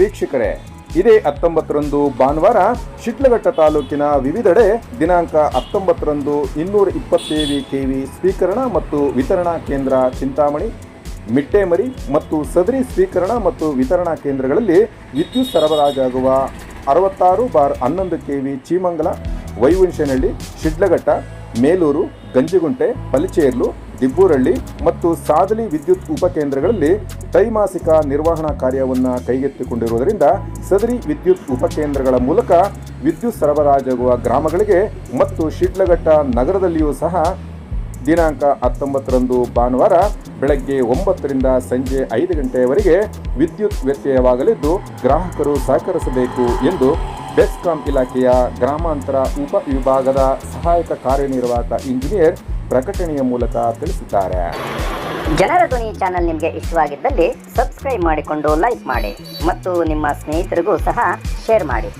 ವೀಕ್ಷಕರೇ, ಇದೇ ಹತ್ತೊಂಬತ್ತರಂದು ಭಾನುವಾರ ಶಿಡ್ಲಘಟ್ಟ ತಾಲೂಕಿನ ವಿವಿಧೆಡೆ ದಿನಾಂಕ ಹತ್ತೊಂಬತ್ತರಂದು ಇನ್ನೂರ ಇಪ್ಪತ್ತೇಳು ಕೆವಿ ಸ್ವೀಕರಣ ಮತ್ತು ವಿತರಣಾ ಕೇಂದ್ರ ಚಿಂತಾಮಣಿ ಮಿಟ್ಟೇಮರಿ ಮತ್ತು ಸದರಿ ಸ್ವೀಕರಣ ಮತ್ತು ವಿತರಣಾ ಕೇಂದ್ರಗಳಲ್ಲಿ ವಿದ್ಯುತ್ ಸರಬರಾಜಾಗುವ ಅರವತ್ತಾರು ಬಾರ್ ಹನ್ನೊಂದು ಕೆವಿ ಚೀಮಂಗಲ, ವೈವಂಶನಹಳ್ಳಿ, ಶಿಡ್ಲಘಟ್ಟ, ಮೇಲೂರು, ಗಂಜಿಗುಂಟೆ ಪಲಿಚೇರ್ಲು ದಿಬ್ಬೂರಳ್ಳಿ ಮತ್ತು ಸಾದಲಿ ವಿದ್ಯುತ್ ಉಪಕೇಂದ್ರಗಳಲ್ಲಿ ತ್ರೈಮಾಸಿಕ ನಿರ್ವಹಣಾ ಕಾರ್ಯವನ್ನು ಕೈಗೆತ್ತಿಕೊಂಡಿರುವುದರಿಂದ ಸದರಿ ವಿದ್ಯುತ್ ಉಪಕೇಂದ್ರಗಳ ಮೂಲಕ ವಿದ್ಯುತ್ ಸರಬರಾಜಾಗುವ ಗ್ರಾಮಗಳಿಗೆ ಮತ್ತು ಶಿಡ್ಲಘಟ್ಟ ನಗರದಲ್ಲಿಯೂ ಸಹ ದಿನಾಂಕ ಹತ್ತೊಂಬತ್ತರಂದು ಭಾನುವಾರ ಬೆಳಗ್ಗೆ ಒಂಬತ್ತರಿಂದ ಸಂಜೆ ಐದು ಗಂಟೆಯವರೆಗೆ ವಿದ್ಯುತ್ ವ್ಯತ್ಯಯವಾಗಲಿದ್ದು ಗ್ರಾಹಕರು ಸಹಕರಿಸಬೇಕು ಎಂದು ಬೆಸ್ಕಾಂ ಇಲಾಖೆಯ ಗ್ರಾಮಾಂತರ ಉಪ ವಿಭಾಗದ ಸಹಾಯಕ ಕಾರ್ಯನಿರ್ವಾಹಕ ಇಂಜಿನಿಯರ್ ಪ್ರಕಟಣೆಯ ಮೂಲಕ ತಿಳಿಸಿದ್ದಾರೆ. ಜನರ ಧ್ವನಿ ಚಾನಲ್ ನಿಮಗೆ ಇಷ್ಟವಾಗಿದ್ದಲ್ಲಿ ಸಬ್ಸ್ಕ್ರೈಬ್ ಮಾಡಿಕೊಂಡು ಲೈಕ್ ಮಾಡಿ ಮತ್ತು ನಿಮ್ಮ ಸ್ನೇಹಿತರಿಗೂ ಸಹ ಶೇರ್ ಮಾಡಿ.